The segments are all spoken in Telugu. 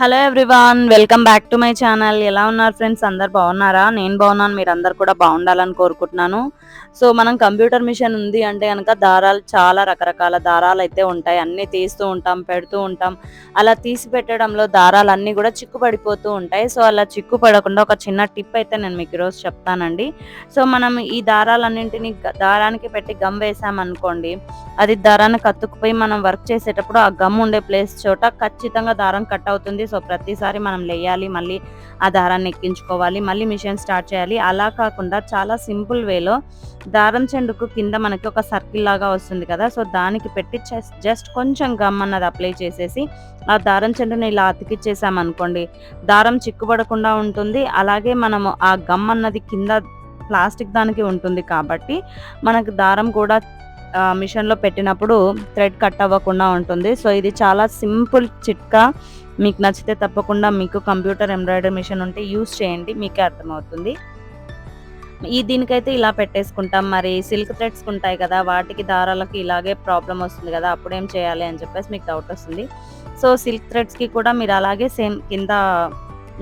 Hello everyone welcome back to my channel ఎలా ఉన్నారు ఫ్రెండ్స్ అందరు బాగున్నారా? నేను బాగున్నాను. మీరు అందరు కూడా బాగుండాలని కోరుకుంటున్నాను. సో మనం కంప్యూటర్ మిషన్ ఉంది అంటే కనుక దారాలు చాలా రకరకాల దారాలు అయితే ఉంటాయి. అన్నీ తీస్తూ ఉంటాం పెడుతూ ఉంటాం. అలా తీసి పెట్టడంలో దారాలు అన్నీ కూడా చిక్కు పడిపోతూ ఉంటాయి. సో అలా చిక్కు పడకుండా ఒక చిన్న టిప్ అయితే నేను మీకు ఈరోజు చెప్తానండి. సో మనం ఈ దారాలన్నింటినీ దారానికి పెట్టి గమ్ వేసామనుకోండి అది దారాన్ని కత్తుకుపోయి మనం వర్క్ చేసేటప్పుడు ఆ గమ్ ఉండే ప్లేస్ చోట ఖచ్చితంగా దారం కట్ అవుతుంది. సో ప్రతిసారి మనం లేయాలి మళ్ళీ ఆ దారాన్ని ఎక్కించుకోవాలి మళ్ళీ మిషన్ స్టార్ట్ చేయాలి. అలా కాకుండా చాలా సింపుల్ వేలో దారం చెండుకు కింద మనకి ఒక సర్కిల్ లాగా వస్తుంది కదా సో దానికి పెట్టి జస్ట్ కొంచెం గమ్ అన్నది అప్లై చేసేసి ఆ దారం చెండుని ఇలా అతికిచ్చేసామనుకోండి దారం చిక్కుబడకుండా ఉంటుంది. అలాగే మనము ఆ గమ్ అన్నది కింద ప్లాస్టిక్ దానికి ఉంటుంది కాబట్టి మనకు దారం కూడా మిషన్లో పెట్టినప్పుడు థ్రెడ్ కట్ అవ్వకుండా ఉంటుంది. సో ఇది చాలా సింపుల్ చిట్కా. మీకు నచ్చితే తప్పకుండా మీకు కంప్యూటర్ ఎంబ్రాయిడరీ మిషన్ ఉంటే యూస్ చేయండి మీకే అర్థమవుతుంది. ఈ దీనికైతే ఇలా పెట్టేసుకుంటాం. మరి సిల్క్ థ్రెడ్స్ ఉంటాయి కదా వాటికి దారాలకు ఇలాగే ప్రాబ్లం వస్తుంది కదా అప్పుడు ఏం చేయాలి అని చెప్పేసి మీకు డౌట్ వస్తుంది. సో సిల్క్ థ్రెడ్స్కి కూడా మీరు అలాగే సేమ్ కింద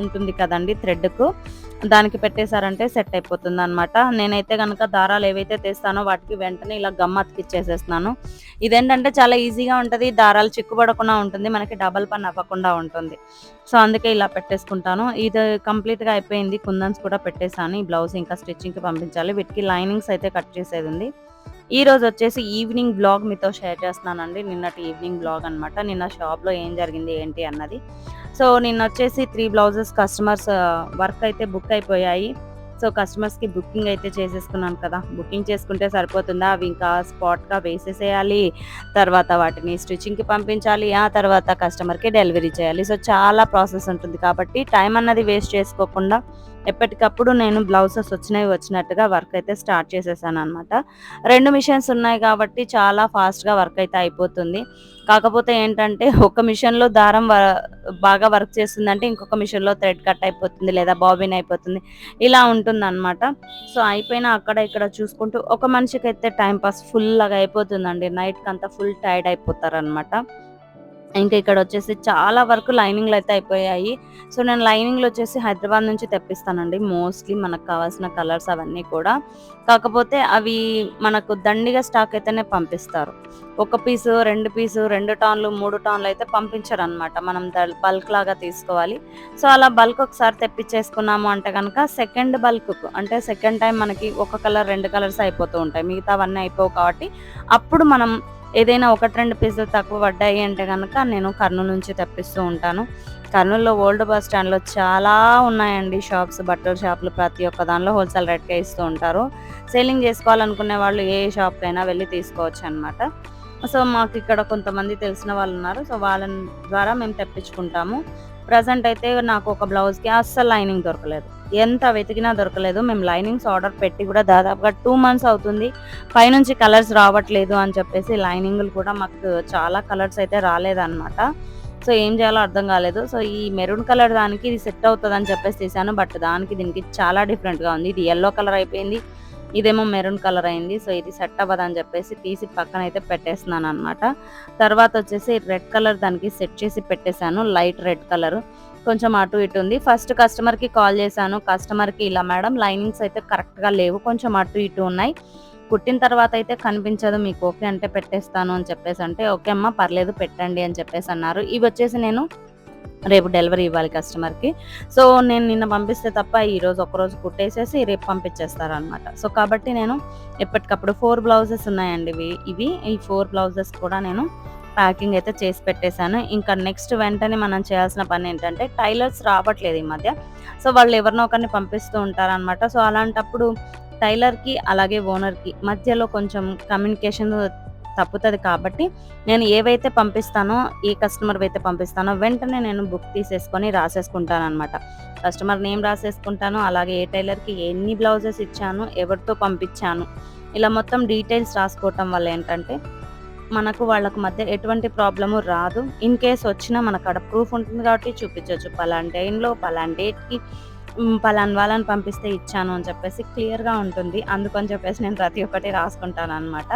ఉంటుంది కదండి థ్రెడ్కు. దానికి పెట్టేశారంటే సెట్ అయిపోతుంది అనమాట నేనైతే కనుక దారాలు ఏవైతే తెస్తానో వాటికి వెంటనే ఇలా గమ్ అతికిచ్చేసేస్తున్నాను. ఇదేంటంటే చాలా ఈజీగా ఉంటుంది దారాలు చిక్కుపడకుండా ఉంటుంది మనకి డబల్ పని అవ్వకుండా ఉంటుంది. సో అందుకే ఇలా పెట్టేసుకుంటాను. ఇది కంప్లీట్గా అయిపోయింది కుందన్స్ కూడా పెట్టేశాను. ఈ బ్లౌజ్ ఇంకా స్టిచ్చింగ్కి పంపించాలి. వీటికి లైనింగ్స్ అయితే కట్ చేసేది ఉంది. ఈ రోజు వచ్చేసి ఈవినింగ్ బ్లాగ్ మీతో షేర్ చేస్తున్నానండి. నిన్నటి ఈవినింగ్ బ్లాగ్ అనమాట నిన్న షాప్లో ఏం జరిగింది ఏంటి అన్నది. సో నిన్న వచ్చేసి త్రీ బ్లౌజెస్ కస్టమర్స్ వర్క్ అయితే బుక్ అయిపోయాయి. సో కస్టమర్స్కి బుకింగ్ అయితే చేసేసుకున్నాను కదా. బుకింగ్ చేసుకుంటే సరిపోతుందా? అవి ఇంకా స్పాట్గా వేసేసేయాలి. తర్వాత వాటిని స్టిచ్చింగ్కి పంపించాలి. ఆ తర్వాత కస్టమర్కి డెలివరీ చేయాలి. సో చాలా ప్రాసెస్ ఉంటుంది కాబట్టి టైం అన్నది వేస్ట్ చేసుకోకుండా ఎప్పటికప్పుడు నేను బ్లౌజెస్ వచ్చినవి వచ్చినట్టుగా వర్క్ అయితే స్టార్ట్ చేసేసాను అనమాట రెండు మిషన్స్ ఉన్నాయి కాబట్టి చాలా ఫాస్ట్గా వర్క్ అయితే అయిపోతుంది. కాకపోతే ఏంటంటే ఒక మిషన్లో దారం బాగా వర్క్ చేస్తుందంటే ఇంకొక మిషన్లో థ్రెడ్ కట్ అయిపోతుంది లేదా బాబిన్ అయిపోతుంది. ఇలా ఉంటుంది అనమాట సో అయిపోయినా అక్కడ ఇక్కడ చూసుకుంటూ ఒక మనిషికి అయితే టైం పాస్ ఫుల్గా అయిపోతుందండి. నైట్కి అంతా ఫుల్ టైర్డ్ అయిపోతారు అనమాట ఇంకా ఇక్కడ వచ్చేసి చాలా వరకు లైనింగ్లు అయితే అయిపోయాయి. సో నేను లైనింగ్లు వచ్చేసి హైదరాబాద్ నుంచి తెప్పిస్తానండి. మోస్ట్లీ మనకు కావాల్సిన కలర్స్ అవన్నీ కూడా. కాకపోతే అవి మనకు దండిగా స్టాక్ అయితేనే పంపిస్తారు. ఒక పీసు రెండు పీసు రెండు టాన్లు మూడు టాన్లు అయితే పంపించరు అనమాట మనం బల్క్ లాగా తీసుకోవాలి. సో అలా బల్క్ ఒకసారి తెప్పించేసుకున్నాము అంటే కనుక సెకండ్ బల్క్ అంటే సెకండ్ టైం మనకి ఒక కలర్ రెండు కలర్స్ అయిపోతూ ఉంటాయి. మిగతావన్నీ అయిపోవు కాబట్టి అప్పుడు మనం ఏదైనా ఒకటి రెండు పీసులు తక్కువ పడ్డాయి అంటే కనుక నేను కర్నూలు నుంచి తెప్పిస్తూ ఉంటాను. కర్నూలులో ఓల్డ్ బస్ స్టాండ్లో చాలా ఉన్నాయండి. షాప్స్ బట్టల షాపులు ప్రతి ఒక్క దానిలో హోల్సేల్ రేట్కే ఇస్తూ ఉంటారు. సేలింగ్ చేసుకోవాలనుకునే వాళ్ళు ఏ షాప్కైనా వెళ్ళి తీసుకోవచ్చు అనమాట సో మాకు ఇక్కడ కొంతమంది తెలిసిన వాళ్ళు ఉన్నారు. సో వాళ్ళ ద్వారా మేము తెప్పించుకుంటాము. ప్రజెంట్ అయితే నాకు ఒక బ్లౌజ్కి అస్సలు లైనింగ్ దొరకలేదు. ఎంత వెతికినా దొరకలేదు. మేము లైనింగ్స్ ఆర్డర్ పెట్టి కూడా దాదాపుగా టూ మంత్స్ అవుతుంది. పైనుంచి కలర్స్ రావట్లేదు అని చెప్పేసి లైనింగ్లు కూడా మాకు చాలా కలర్స్ అయితే రాలేదన్నమాట. సో ఏం చేయాలో అర్థం కాలేదు. సో ఈ మెరూన్ కలర్ దానికి ఇది సెట్ అవుతుంది అని చెప్పేసి తీసాను బట్ దానికి దీనికి చాలా డిఫరెంట్గా ఉంది. ఇది ఎల్లో కలర్ అయిపోయింది. ఇదేమో మెరూన్ కలర్ అయింది. సో ఇది సెట్ అవ్వదని చెప్పేసి తీసి పక్కన అయితే పెట్టేస్తున్నాను అనమాట తర్వాత వచ్చేసి రెడ్ కలర్ దానికి సెట్ చేసి పెట్టేశాను. Light red colour. కొంచెం అటు ఇటు ఉంది. ఫస్ట్ కస్టమర్కి కాల్ చేశాను. కస్టమర్కి ఇలా మేడం లైనింగ్స్ అయితే కరెక్ట్గా లేవు. కొంచెం అటు ఇటు ఉన్నాయి. కుట్టిన తర్వాత అయితే కనిపించదు. మీకు ఓకే అంటే పెట్టేస్తాను అని చెప్పేసి అంటే ఓకే అమ్మ పర్లేదు పెట్టండి అని చెప్పేసి అన్నారు. ఇవి వచ్చేసి నేను రేపు డెలివరీ ఇవ్వాలి కస్టమర్కి. సో నేను నిన్న పంపిస్తే తప్ప ఈరోజు ఒకరోజు కుట్టేసేసి రేపు పంపించేస్తారు అనమాట సో కాబట్టి నేను ఎప్పటికప్పుడు ఫోర్ బ్లౌజెస్ ఉన్నాయండి ఇవి. ఇవి ఈ ఫోర్ బ్లౌజెస్ కూడా నేను ప్యాకింగ్ అయితే చేసి పెట్టేశాను. ఇంకా నెక్స్ట్ వెంటనే మనం చేయాల్సిన పని ఏంటంటే టైలర్స్ రావట్లేదు ఈ మధ్య. సో వాళ్ళు ఎవరినో ఒకరిని పంపిస్తూ ఉంటారనమాట సో అలాంటప్పుడు టైలర్కి అలాగే ఓనర్కి మధ్యలో కొంచెం కమ్యూనికేషన్ తప్పుతుంది కాబట్టి నేను ఏవైతే పంపిస్తానో ఏ కస్టమర్ అయితే పంపిస్తానో వెంటనే నేను బుక్ తీసేసుకొని రాసేసుకుంటాను అనమాట కస్టమర్ నేమ్ రాసేసుకుంటాను అలాగే ఏ టైలర్కి ఎన్ని బ్లౌజెస్ ఇచ్చాను ఎవరితో పంపించాను ఇలా మొత్తం డీటెయిల్స్ రాసుకోవటం వల్ల ఏంటంటే మనకు వాళ్ళకు మధ్య ఎటువంటి ప్రాబ్లము రాదు. ఇన్ కేస్ వచ్చినా మనకు అక్కడ ప్రూఫ్ ఉంటుంది కాబట్టి చూపించవచ్చు పలాంటి టైంలో పలాంటి డేట్కి పలాన్ వాళ్ళని పంపిస్తే ఇచ్చాను అని చెప్పేసి క్లియర్గా ఉంటుంది. అందుకని చెప్పేసి నేను ప్రతి ఒక్కటి రాసుకుంటాను అనమాట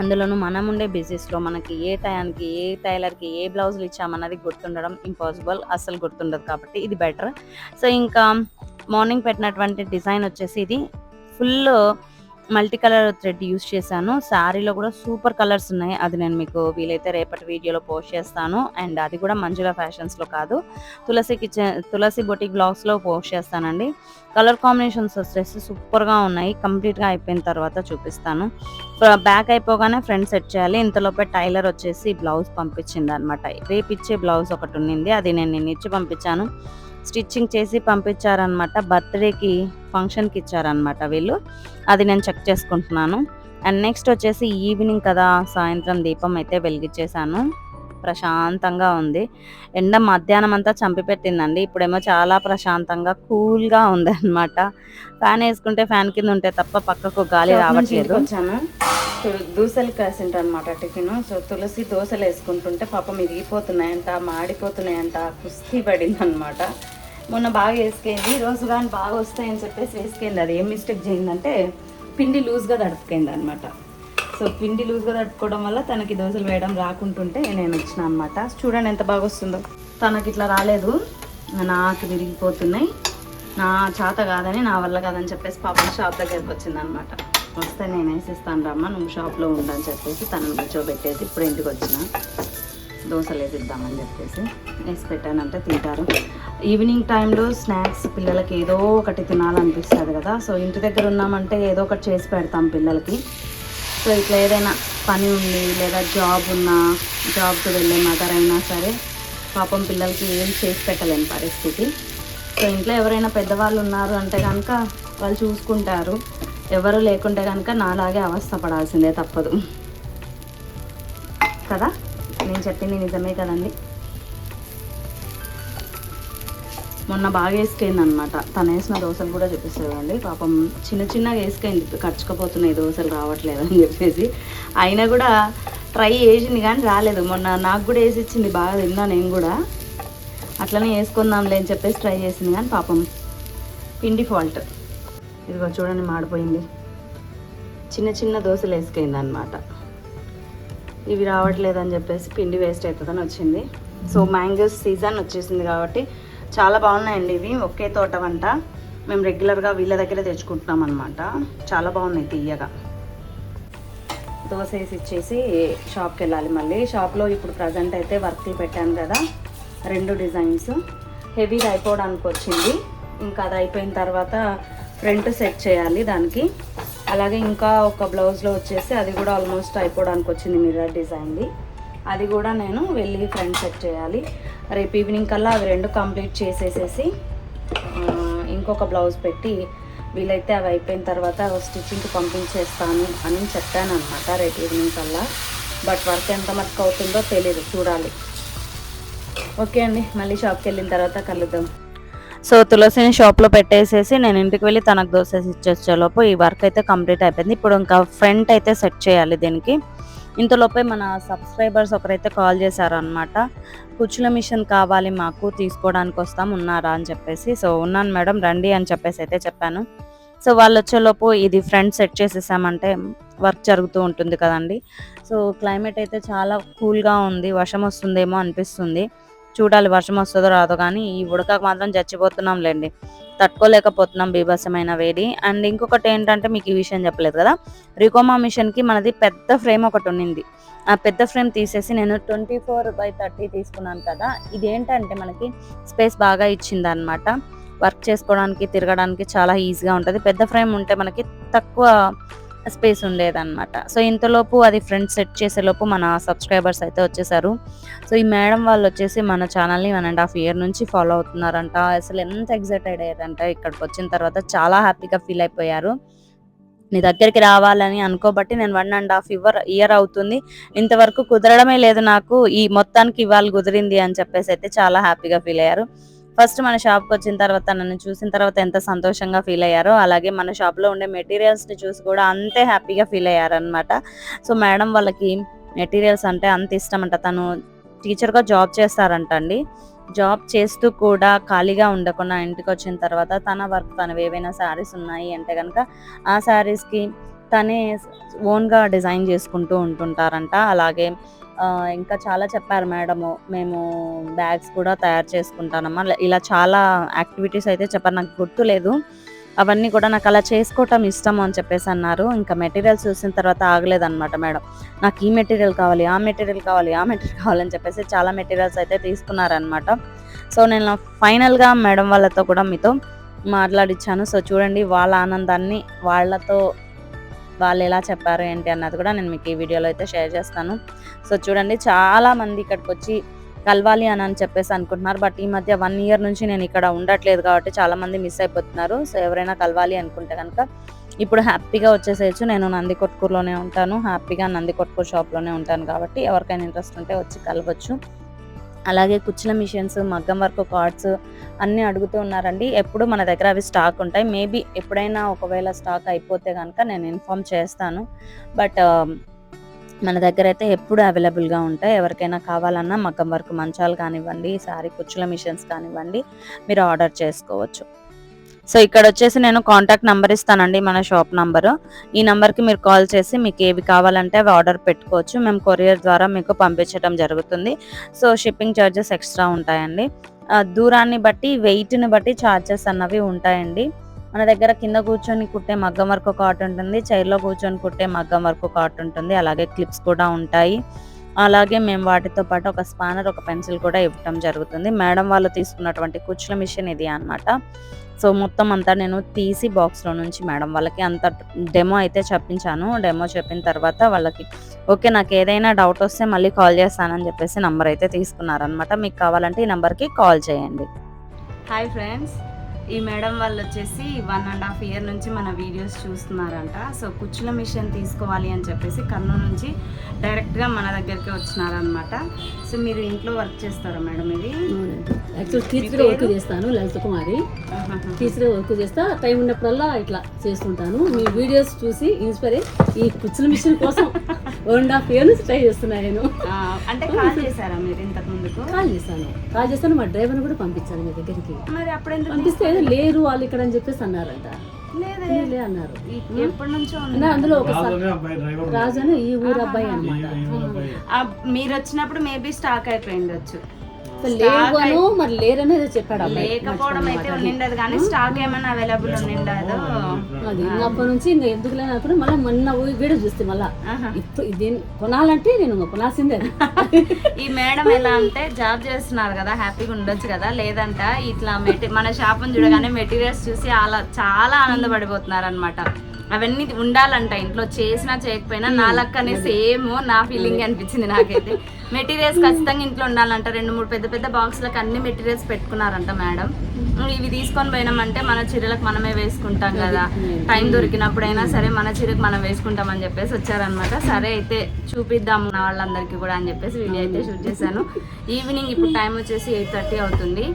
అందులోనూ మనం ఉండే బిజినెస్లో మనకి ఏ టయానికి ఏ టైలర్కి ఏ బ్లౌజులు ఇచ్చామన్నది గుర్తుండడం ఇంపాసిబుల్ అస్సలు గుర్తుండదు కాబట్టి ఇది బెటర్. సో ఇంకా మార్నింగ్ పెట్టినటువంటి డిజైన్ వచ్చేసి ఇది. Full multi colour thread use చేశాను. శారీలో కూడా సూపర్ కలర్స్ ఉన్నాయి. అది నేను మీకు వీలైతే రేపటి వీడియోలో పోస్ట్ చేస్తాను. అండ్ అది కూడా మంజుల ఫ్యాషన్స్లో కాదు. తులసి కిచెన్ తులసి బొటిక్ బ్లాగ్స్లో పోస్ట్ చేస్తానండి. కలర్ కాంబినేషన్స్ వచ్చేసి సూపర్గా ఉన్నాయి. కంప్లీట్గా అయిపోయిన తర్వాత చూపిస్తాను. బ్యాక్ అయిపోగానే ఫ్రంట్ సెట్ చేయాలి. ఇంతలోపే టైలర్ వచ్చేసి బ్లౌజ్ పంపించింది అనమాట రేపు ఇచ్చే బ్లౌజ్ ఒకటి ఉన్నింది. అది నేను నిన్న ఇచ్చి పంపించాను. స్టిచ్చింగ్ చేసి పంపించారనమాట బర్త్డేకి ఫంక్షన్కి ఇచ్చారనమాట వీళ్ళు. అది నేను చెక్ చేసుకుంటున్నాను. అండ్ నెక్స్ట్ వచ్చేసి ఈవినింగ్ కదా సాయంత్రం దీపం అయితే వెలిగించేశాను. ప్రశాంతంగా ఉంది. ఎండ మధ్యాహ్నం అంతా చంపిపెట్టిందండి. ఇప్పుడేమో చాలా ప్రశాంతంగా కూల్గా ఉంది అనమాట ఫ్యాన్ వేసుకుంటే ఫ్యాన్ కింద ఉంటే తప్ప పక్కకు గాలి రావట్లేదు. వచ్చాను. దోశలు కాసింట అనమాట టిఫిన్. సో తులసి దోశలు వేసుకుంటుంటే పాపం ఇరిగిపోతున్నాయంట మాడిపోతున్నాయంట కుస్తీ పడింది అనమాట మొన్న బాగా వేసుకైంది రోజు కానీ బాగా వస్తాయని చెప్పేసి వేసుకైంది. అది ఏం మిస్టేక్ చేయిందంటే పిండి లూజ్గా తడుపుకైంది అనమాట సో పిండి లూజ్గా తడుపుకోవడం వల్ల తనకి దోశలు వేయడం రాకుంటుంటే నేను వచ్చిన అనమాట చూడండి ఎంత బాగా వస్తుందో. తనకి ఇట్లా రాలేదు. నాకు విరిగిపోతున్నాయి. నా చేత కాదని నా వల్ల కాదని చెప్పేసి పాపం షాప్ దగ్గరికి వచ్చింది అనమాట వస్తే నేను వేసిస్తాను రమ్మ నువ్వు షాప్లో ఉండని చెప్పేసి తనను కూర్చోబెట్టేసి ఇప్పుడు ఇంటికి వచ్చిన. దోశలు వేసిద్దామని చెప్పేసి వేసి పెట్టానంటే తింటారు. ఈవినింగ్ టైంలో స్నాక్స్ పిల్లలకి ఏదో ఒకటి తినాలనిపిస్తుంది కదా. సో ఇంటి దగ్గర ఉన్నామంటే ఏదో ఒకటి చేసి పెడతాం పిల్లలకి. సో ఇట్లా ఏదైనా పని ఉంది లేదా జాబ్ ఉన్నా జాబ్కి వెళ్ళే మదర్ అయినా సరే పాపం పిల్లలకి ఏం చేసి పెట్టలేని పరిస్థితి. సో ఇంట్లో ఎవరైనా పెద్దవాళ్ళు ఉన్నారు అంటే కనుక వాళ్ళు చూసుకుంటారు. ఎవరు లేకుంటే కనుక నాలాగే అవస్థ పడాల్సిందే తప్పదు. కదా? నేను చెప్పింది నిజమే కదండి? మొన్న బాగా వేసుకైంది అనమాట తను వేసిన దోశలు కూడా చూపిస్తుంది పాపం చిన్న చిన్నగా వేసుకైంది. ఖర్చుకపోతున్నాయి దోశలు రావట్లేదు అని చెప్పేసి. అయినా కూడా ట్రై చేసింది కానీ రాలేదు. మొన్న నాకు కూడా వేసి ఇచ్చింది. బాగా తిన్నా నేను కూడా. అట్లనే వేసుకుందాంలే అని చెప్పేసి ట్రై చేసింది కానీ పాపం పిండి ఫాల్ట్ ఇదిగో చూడండి మాడిపోయింది. చిన్న చిన్న దోశలు వేసుకైంది అనమాట ఇవి రావట్లేదని చెప్పేసి పిండి వేస్ట్ అవుతుందని వచ్చింది. సో మ్యాంగోస్ సీజన్ వచ్చేసింది కాబట్టి చాలా బాగున్నాయండి ఇవి. ఒకే తోట వంట. మేము రెగ్యులర్గా వీళ్ళ దగ్గర తెచ్చుకుంటున్నాం అనమాట చాలా బాగున్నాయి తీయగా. దోశ వేసి ఇచ్చేసి షాప్కి వెళ్ళాలి మళ్ళీ. షాప్లో ఇప్పుడు ప్రజెంట్ అయితే వర్క్లు పెట్టాను కదా రెండు డిజైన్స్. హెవీది అయిపోవడానికి వచ్చింది. ఇంకా అది అయిపోయిన తర్వాత ఫ్రంట్ సెట్ చేయాలి దానికి. అలాగే ఇంకా ఒక బ్లౌజ్లో వచ్చేసి అది కూడా ఆల్మోస్ట్ అయిపోవడానికి వచ్చింది మిర్రర్ డిజైన్ది. అది కూడా నేను వెళ్ళి ఫ్రంట్ సెట్ చేయాలి. రేపు ఈవినింగ్ కల్లా అవి రెండు కంప్లీట్ చేసేసేసి ఇంకొక బ్లౌజ్ పెట్టి వీలైతే అవి అయిపోయిన తర్వాత స్టిచ్చింగ్కి పంపించేస్తాను అని చెప్పాను అనమాట రేపు ఈవినింగ్ కల్లా. బట్ వర్క్ ఎంత మటుకు అవుతుందో తెలియదు చూడాలి. ఓకే అండి మళ్ళీ షాప్కి వెళ్ళిన తర్వాత కలుద్దాం. సో తులసిని షాప్లో పెట్టేసేసి నేను ఇంటికి వెళ్ళి తనకు దోసేసి ఇచ్చేలోపు ఈ వర్క్ అయితే కంప్లీట్ అయిపోయింది. ఇప్పుడు ఇంకా ఫ్రంట్ అయితే సెట్ చేయాలి దీనికి. ఇంతలోపే మన సబ్స్క్రైబర్స్ ఒకరైతే కాల్ చేశారనమాట కుచ్చుల మిషన్ కావాలి మాకు తీసుకోవడానికి వస్తాం ఉన్నారా అని చెప్పేసి. సో ఉన్నాను మేడం రండి అని చెప్పేసి అయితే చెప్పాను. సో వాళ్ళు వచ్చేలోపు ఇది ఫ్రంట్ సెట్ చేసేసామంటే వర్క్ జరుగుతూ ఉంటుంది కదండి. సో క్లైమేట్ అయితే చాలా కూల్గా ఉంది వర్షం వస్తుందేమో అనిపిస్తుంది. చూడాలి వర్షం వస్తుందో రాదో కానీ ఈ ఉడకకు మాత్రం చచ్చిపోతున్నాంలేండి. తట్టుకోలేకపోతున్నాం బీభత్సమైన వేడి. అండ్ ఇంకొకటి ఏంటంటే మీకు ఈ విషయం చెప్పలేదు కదా రికోమా మిషన్కి మనది పెద్ద ఫ్రేమ్ ఒకటి ఉన్నింది. ఆ పెద్ద ఫ్రేమ్ తీసేసి నేను ట్వంటీ ఫోర్ బై థర్టీ తీసుకున్నాను కదా ఇది ఏంటంటే మనకి స్పేస్ బాగా ఇచ్చింది అనమాట వర్క్ చేసుకోవడానికి తిరగడానికి చాలా ఈజీగా ఉంటుంది. పెద్ద ఫ్రేమ్ ఉంటే మనకి తక్కువ స్పేస్ ఉండేదన్నమాట. సో ఇంతలోపు అది ఫ్రెండ్స్ సెట్ చేసేలోపు మన సబ్స్క్రైబర్స్ అయితే వచ్చేసారు. సో ఈ మేడం వాళ్ళు వచ్చేసి మన ఛానల్ని వన్ అండ్ హాఫ్ ఇయర్ నుంచి ఫాలో అవుతున్నారంట. అసలు ఎంత ఎగ్జైటెడ్ అయ్యారంట. ఇక్కడికి వచ్చిన తర్వాత చాలా హ్యాపీగా ఫీల్ అయిపోయారు. నీ దగ్గరికి రావాలని అనుకోబట్టి నేను వన్ అండ్ హాఫ్ ఇవర్ ఇయర్ అవుతుంది. ఇంతవరకు కుదరడమే లేదు నాకు. ఈ మొత్తానికి ఇవాళ కుదిరింది అని చెప్పేసి అయితే చాలా హ్యాపీగా ఫీల్ అయ్యారు. ఫస్ట్ మన షాప్కి వచ్చిన తర్వాత నన్ను చూసిన తర్వాత ఎంత సంతోషంగా ఫీల్ అయ్యారో అలాగే మన షాప్లో ఉండే మెటీరియల్స్ని చూసి కూడా అంతే హ్యాపీగా ఫీల్ అయ్యారనమాట సో మేడం వాళ్ళకి మెటీరియల్స్ అంటే అంత ఇష్టం అంట తను టీచర్గా జాబ్ చేస్తారంట అండి జాబ్ చేస్తూ కూడా ఖాళీగా ఉండకుండా ఇంటికి వచ్చిన తర్వాత తన వర్క్ తనవి ఏవైనా శారీస్ ఉన్నాయి అంటే కనుక ఆ శారీస్కి తనే ఓన్గా డిజైన్ చేసుకుంటూ ఉంటుంటారంట. అలాగే ఇంకా చాలా చెప్పారు మేడము. మేము బ్యాగ్స్ కూడా తయారు చేసుకుంటానమ్మా. ఇలా- ఇలా చాలా యాక్టివిటీస్ అయితే చెప్పారు. నాకు గుర్తులేదు అవన్నీ కూడా నాకు అలా చేసుకోవటం ఇష్టం అని చెప్పేసి అన్నారు. ఇంకా మెటీరియల్స్ చూసిన తర్వాత ఆగలేదన్నమాట మేడం. నాకు ఈ మెటీరియల్ కావాలి ఆ మెటీరియల్ కావాలి ఆ మెటీరియల్ కావాలని చెప్పేసి చాలా మెటీరియల్స్ అయితే తీసుకున్నారనమాట సో నేను ఫైనల్గా మేడం వాళ్ళతో కూడా మీతో మాట్లాడిచ్చాను. సో చూడండి వాళ్ళ ఆనందాన్ని వాళ్ళతో వాళ్ళు ఎలా చెప్పారు ఏంటి అన్నది కూడా నేను మీకు ఈ వీడియోలో అయితే షేర్ చేస్తాను. సో చూడండి చాలా మంది ఇక్కడికి వచ్చి కలవాలి అని అని చెప్పేసి అనుకుంటున్నారు. బట్ ఈ మధ్య వన్ ఇయర్ నుంచి నేను ఇక్కడ ఉండట్లేదు కాబట్టి చాలా మంది మిస్ అయిపోతున్నారు. సో ఎవరైనా కలవాలి అనుకుంటే కనుక ఇప్పుడు హ్యాపీగా వచ్చేసేయచ్చు. నేను నంది కొట్కూరులోనే ఉంటాను. హ్యాపీగా నంది కొట్కూరు షాప్లోనే ఉంటాను కాబట్టి ఎవరికైనా ఇంట్రెస్ట్ ఉంటే వచ్చి కలవచ్చు. అలాగే కుచ్చుల మిషన్స్ మగ్గం వర్క్ కార్డ్స్ అన్నీ అడుగుతూ ఉన్నారండి. ఎప్పుడు మన దగ్గర అవి స్టాక్ ఉంటాయి. మేబీ ఎప్పుడైనా ఒకవేళ స్టాక్ అయిపోతే కనుక నేను ఇన్ఫామ్ చేస్తాను. బట్ మన దగ్గర అయితే ఎప్పుడు అవైలబుల్గా ఉంటాయి. ఎవరికైనా కావాలన్నా మగ్గం వర్క్ మంచాలు కానివ్వండి సారీ కుచ్చుల మిషన్స్ కానివ్వండి మీరు ఆర్డర్ చేసుకోవచ్చు. సో ఇక్కడ వచ్చేసి నేను కాంటాక్ట్ నెంబర్ ఇస్తానండి మన షాప్ నంబరు ఈ నెంబర్కి మీరు కాల్ చేసి మీకు ఏవి కావాలంటే అవి ఆర్డర్ పెట్టుకోవచ్చు. మేము కొరియర్ ద్వారా మీకు పంపించడం జరుగుతుంది. సో షిప్పింగ్ ఛార్జెస్ ఎక్స్ట్రా ఉంటాయండి. దూరాన్ని బట్టి వెయిట్ని బట్టి ఛార్జెస్ అన్నవి ఉంటాయండి. మన దగ్గర కింద కూర్చొని కుట్టే మగ్గం వర్క్ కాట్ ఉంటుంది. చైర్లో కూర్చొని కుట్టే మగ్గం వర్క్ కాట్ ఉంటుంది. అలాగే క్లిప్స్ కూడా ఉంటాయి. అలాగే మేము వాటితో పాటు ఒక స్పానర్ ఒక పెన్సిల్ కూడా ఇవ్వటం జరుగుతుంది. మేడం వాళ్ళు తీసుకున్నటువంటి కుచ్చుల మిషన్ ఇది అన్నమాట. సో మొత్తం అంతా నేను తీసి బాక్స్లో నుంచి మేడం వాళ్ళకి అంత డెమో అయితే చెప్పించాను. డెమో చెప్పిన తర్వాత వాళ్ళకి ఓకే నాకు ఏదైనా డౌట్ వస్తే మళ్ళీ కాల్ చేస్తానని చెప్పేసి నంబర్ అయితే తీసుకున్నారనమాట మీకు కావాలంటే ఈ నెంబర్కి కాల్ చేయండి. Hi friends. ఈ మేడం వాళ్ళు వచ్చేసి వన్ అండ్ హాఫ్ ఇయర్ నుంచి మన వీడియోస్ చూస్తున్నారంట. సో కుచ్చుల మిషన్ తీసుకోవాలి అని చెప్పేసి కర్నూలు నుంచి డైరెక్ట్గా మన దగ్గరికి వచ్చినారనమాట సో మీరు ఇంట్లో వర్క్ చేస్తారా మేడం ఇది? యాక్చువల్ టీచర్గా వర్క్ చేస్తాను లలిత కుమారి. టీచర్గా వర్క్ చేస్తా టైం ఉన్నప్పుడల్లా ఇట్లా చేస్తుంటాను. మీ వీడియోస్ చూసి ఇన్స్పైర్ ఈ కుచ్చుల మిషన్ కోసం వన్ అండ్ హాఫ్ ఇయర్ నుంచి ట్రై చేస్తున్నా నేను. అంటే కాల్ చేశారా మీరు ఇంతకు ముందుకు? కాల్ చేస్తాను కాల్ చేస్తాను మా డ్రైవర్ని కూడా పంపించాను మీ దగ్గరికి. మరి అప్పుడు ఎందుకు పంపిస్తే లేరు వాళ్ళు ఇక్కడ అని చెప్పేసి అన్నారంట. లేదే. అన్నారు. ఈ- ఎప్పటి నుంచో అందులో ఒక రాజునే అబ్బాయి డ్రైవర్ రాజు అని ఈ ఊరు అబ్బాయి ఆ, మీరు వచ్చినప్పుడు మేబీ స్టాక్ అయిపోయిండొచ్చు లేవను మరి లేరని ఏదో చెప్పాడు లేకపోవడం అయితే ఉండిండదు కానీ స్టాక్ ఏమైనా అవైలబుల్ ఉండిండదు అది అప్పటి నుంచి ఇంకా ఎందుకు లేనప్పుడు మళ్ళీ మొన్న వీడియో చూస్తే మళ్ళా. ఇప్పుడు దీన్ని కొనాలంటే నేను కొనాల్సిందే. ఈ మేడం ఎలా అంటే జాబ్ చేస్తున్నారు కదా హ్యాపీగా ఉండొచ్చు కదా లేదంట ఇట్లా మెటీ మన షాప్ని చూడగానే మెటీరియల్స్ చూసి అలా చాలా ఆనందపడిపోతున్నారు అనమాట అవన్నీ ఉండాలంట ఇంట్లో చేసినా చేయకపోయినా. నా లక్కనే సేమ్ నా ఫీలింగ్ అనిపించింది నాకైతే. మెటీరియల్స్ ఖచ్చితంగా ఇంట్లో ఉండాలంట. రెండు మూడు పెద్ద పెద్ద బాక్స్లకు అన్ని మెటీరియల్స్ పెట్టుకున్నారంట మేడం ఇవి తీసుకొని పోయినామంటే మన చీరలకు మనమే వేసుకుంటాం కదా. టైం దొరికినప్పుడైనా సరే మన చీరకు మనం వేసుకుంటామని చెప్పేసి వచ్చారనమాట సరే అయితే చూపిద్దాము నా వాళ్ళందరికీ కూడా అని చెప్పేసి వీడియో అయితే షూట్ చేశాను. ఈవినింగ్ ఇప్పుడు టైం వచ్చేసి ఎయిట్ థర్టీ అవుతుంది.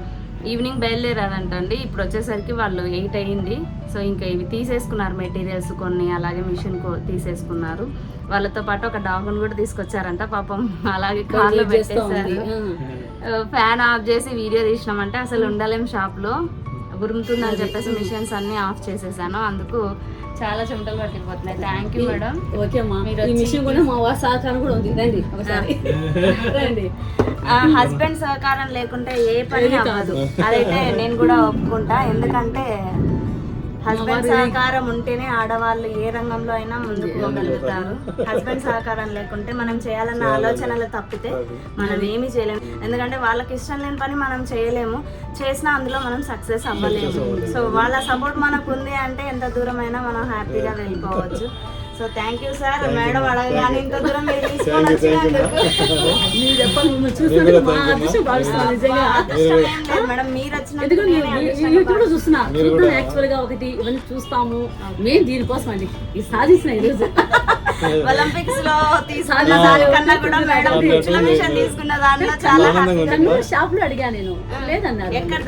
ఈవినింగ్ బయలుదేరారంటండి. ఇప్పుడు వచ్చేసరికి వాళ్ళు ఎయిట్ అయ్యింది. సో ఇంకా ఇవి తీసేసుకున్నారు మెటీరియల్స్ కొన్ని అలాగే మిషన్ తీసేసుకున్నారు. వాళ్ళతో పాటు ఒక డాగ్ను కూడా తీసుకొచ్చారంట. పాపం అలాగే కార్లో పెట్టేశారు. ఆ. ఫ్యాన్ ఆఫ్ చేసి వీడియో తీసినామంటే అసలు ఉండలేం షాప్లో ఉరుముతుందని చెప్పేసి మిషన్స్ అన్ని ఆఫ్ చేసేసాను. అందుకు చాలా చెమటలు పట్టిపోతున్నాయి. థ్యాంక్ యూ మేడం ఓకే అమ్మా ఈ మిషన్ కూడా మా వారి సహకారం కూడా ఉంది. రండి ఒకసారి. రండి. హస్బెండ్ సహకారం లేకుంటే ఏ పని అవ్వదు. అదైతే నేను కూడా ఒప్పుకుంటా. ఎందుకంటే హస్బెండ్ సహకారం ఉంటేనే ఆడవాళ్ళు ఏ రంగంలో అయినా ముందుకు పోగలుగుతారు. హస్బెండ్ సహకారం లేకుంటే మనం చేయాలన్న ఆలోచనలు తప్పితే మనం ఏమీ చేయలేము. ఎందుకంటే వాళ్ళకి ఇష్టం లేని పని మనం చేయలేము. చేసినా అందులో మనం సక్సెస్ అవ్వలేము. సో వాళ్ళ సపోర్ట్ మనకు ఉంది అంటే ఎంత దూరమైనా మనం హ్యాపీగా వెళ్ళిపోవచ్చు. So thank you sir madam అడగగానే ఇంత దూరం మీరు తీసుకొని వచ్చినందుకు మేడం మీరు వచ్చినందుకు చూస్తున్నా. యాక్చువల్గా ఒకటి ఇవన్నీ చూస్తాము. మేము దీనికోసం అండి ఇది సాధించిన ఈరోజు ఒలింపిక్స్లో తీసుకున్న దానికన్నా కూడా మేడం కుచ్చుల మిషన్ తీసుకున్న దాంట్లో చాలా. నన్ను షాప్లో అడిగా నేను. లేదన్నారు. ఎక్కడ.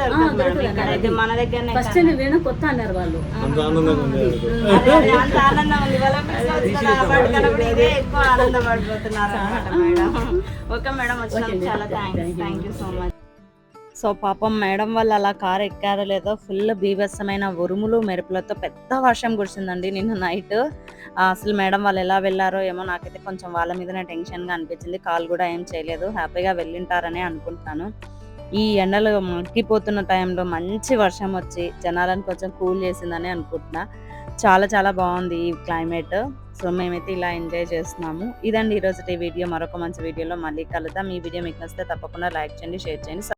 అయితే మన దగ్గరనే ఫస్ట్ నేను వేణు కొత్త అన్నారు వాళ్ళు. అంత ఆనందం ఉంది. ఒలింపిక్స్లో వచ్చిన అవార్డు కన్నా కూడా ఇదే ఎక్కువ ఆనందపడిపోతున్నారు అన్నమాట మేడం. ఓకే మేడం వచ్చినందుకు చాలా thanks thank you so much so పాపం మేడం వాళ్ళు అలా కారు ఎక్కారో లేదో ఫుల్ బీభత్సమైన ఉరుములు మెరుపులతో పెద్ద వర్షం కురిసిందండి నిన్న నైట్. అసలు మేడం వాళ్ళు ఎలా వెళ్ళారో ఏమో నాకైతే కొంచెం వాళ్ళ మీదనే టెన్షన్గా అనిపించింది. కాల్ కూడా ఏం చేయలేదు. హ్యాపీగా వెళ్ళింటారనే అనుకుంటున్నాను. ఈ ఎండలు మగ్గిపోతున్న టైంలో మంచి వర్షం వచ్చి జనాలను కొంచెం కూల్ చేసిందని అనుకుంటున్నా. చాలా చాలా బాగుంది ఈ క్లైమేట్. సో మేమైతే ఇలా ఎంజాయ్ చేస్తున్నాము. ఇదండి ఈరోజు వీడియో. మరొక మంచి వీడియోలో మళ్ళీ కలుద్దాం. ఈ వీడియో మీకు నచ్చితే తప్పకుండా లైక్ చేయండి షేర్ చేయండి